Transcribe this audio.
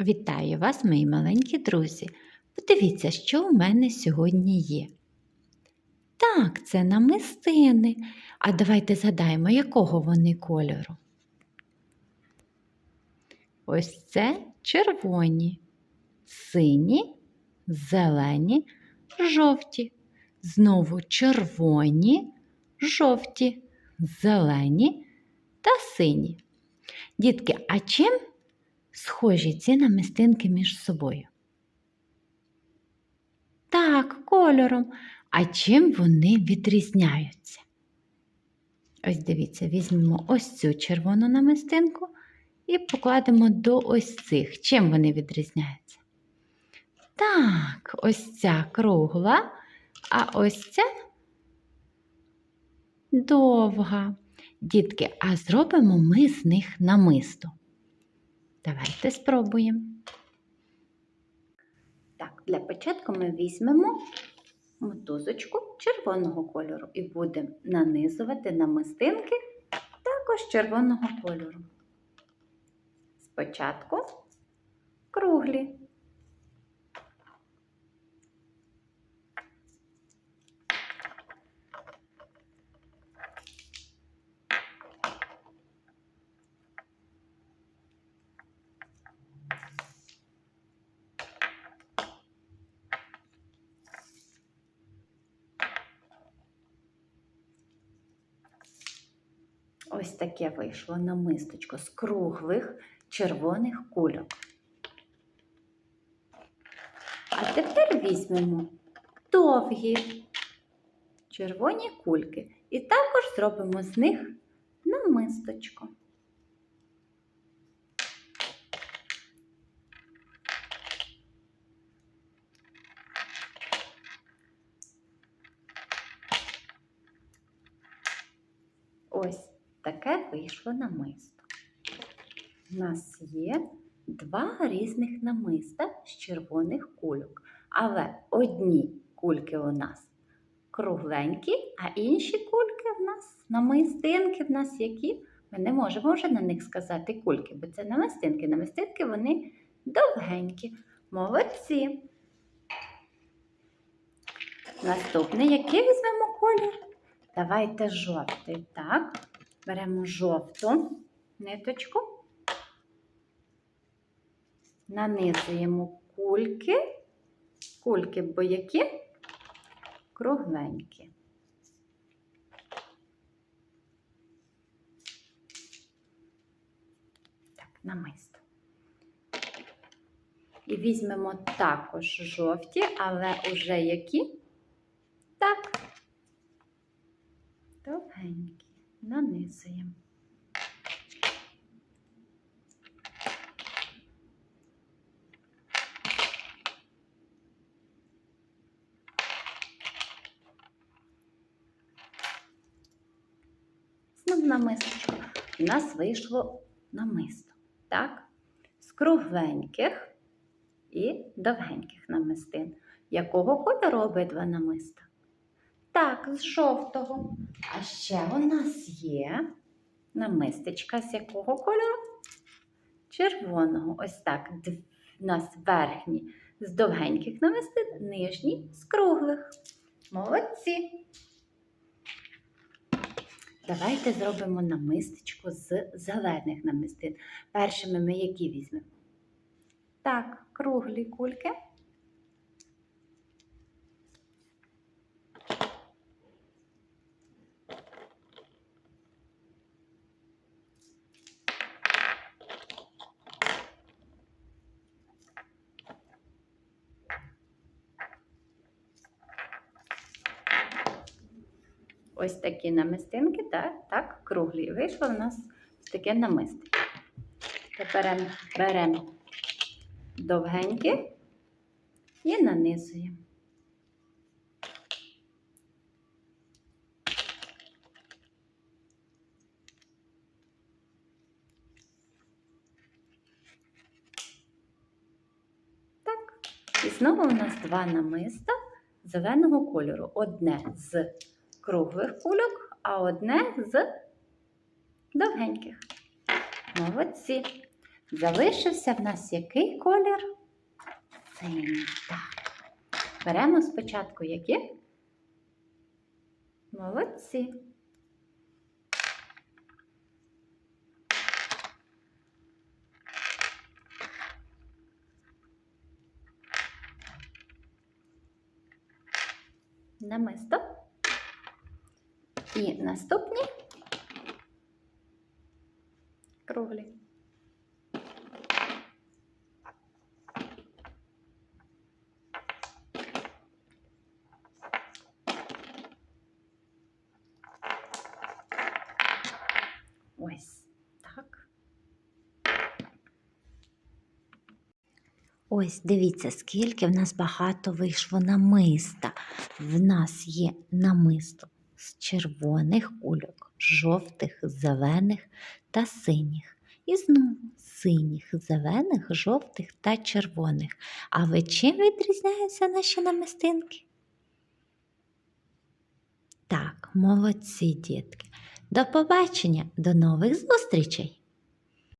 Вітаю вас, мої маленькі друзі. Подивіться, що у мене сьогодні є. Так, це намистини. А давайте згадаємо, якого вони кольору. Ось це червоні, сині, зелені, жовті. Знову червоні, жовті, зелені та сині. Дітки, а чим схожі ці намистинки між собою? Так, кольором. А чим вони відрізняються? Ось дивіться, візьмемо ось цю червону намистинку і покладемо до ось цих. Чим вони відрізняються? Так, ось ця кругла, а ось ця довга. Дітки, а зробимо ми з них намисто. Давайте спробуємо. Так, для початку ми візьмемо мотузочку червоного кольору і будемо нанизувати на мистинки також червоного кольору. Спочатку круглі. Ось таке вийшло намисточко з круглих червоних кульок. А тепер візьмемо довгі червоні кульки і також зробимо з них намисточко. Ось таке вийшло намисто. У нас є два різних намиста з червоних кульок, але одні кульки у нас кругленькі, а інші кульки в нас намистинки в нас які. Ми не можемо вже на них сказати кульки, бо це намистинки. Намистинки вони довгенькі. Молодці. Наступний, який візьмемо колір? Давайте жовтий. Так, беремо жовту ниточку, нанизуємо кульки, кульки боякі, кругленькі. Так, намисто. І візьмемо також жовті, але уже які? Так довгенькі, нанизуємо. Знов намисточку. У нас вийшло намисто, так? З кругленьких і довгеньких намистин. Якого кольору обидва намиста? Так, з жовтого. А ще у нас є намистечка з якого кольору? Червоного. Ось так. У нас верхні з довгеньких намистин, нижні з круглих. Молодці. Давайте зробимо намистечко з зелених намистин. Першими ми які візьмемо? Так, круглі кульки. Ось такі намистинки, так, так, круглі. Вийшло в нас таке намисто. Тепер беремо довгенькі і нанизуємо. І знову у нас два намиста зеленого кольору. Одне з круглих кульок, а одне з довгеньких. Молодці. Залишився в нас який колір? Синій. Так. Беремо спочатку які? Молодці. Намисто. І наступні круглі. Ось так. Ось дивіться, скільки в нас багато вийшло намиста. В нас є намисто з червоних кульок, жовтих, зелених та синіх. І знову синіх, зелених, жовтих та червоних. А ви чим відрізняються наші намистинки? Так, молодці, дітки. До побачення, до нових зустрічей!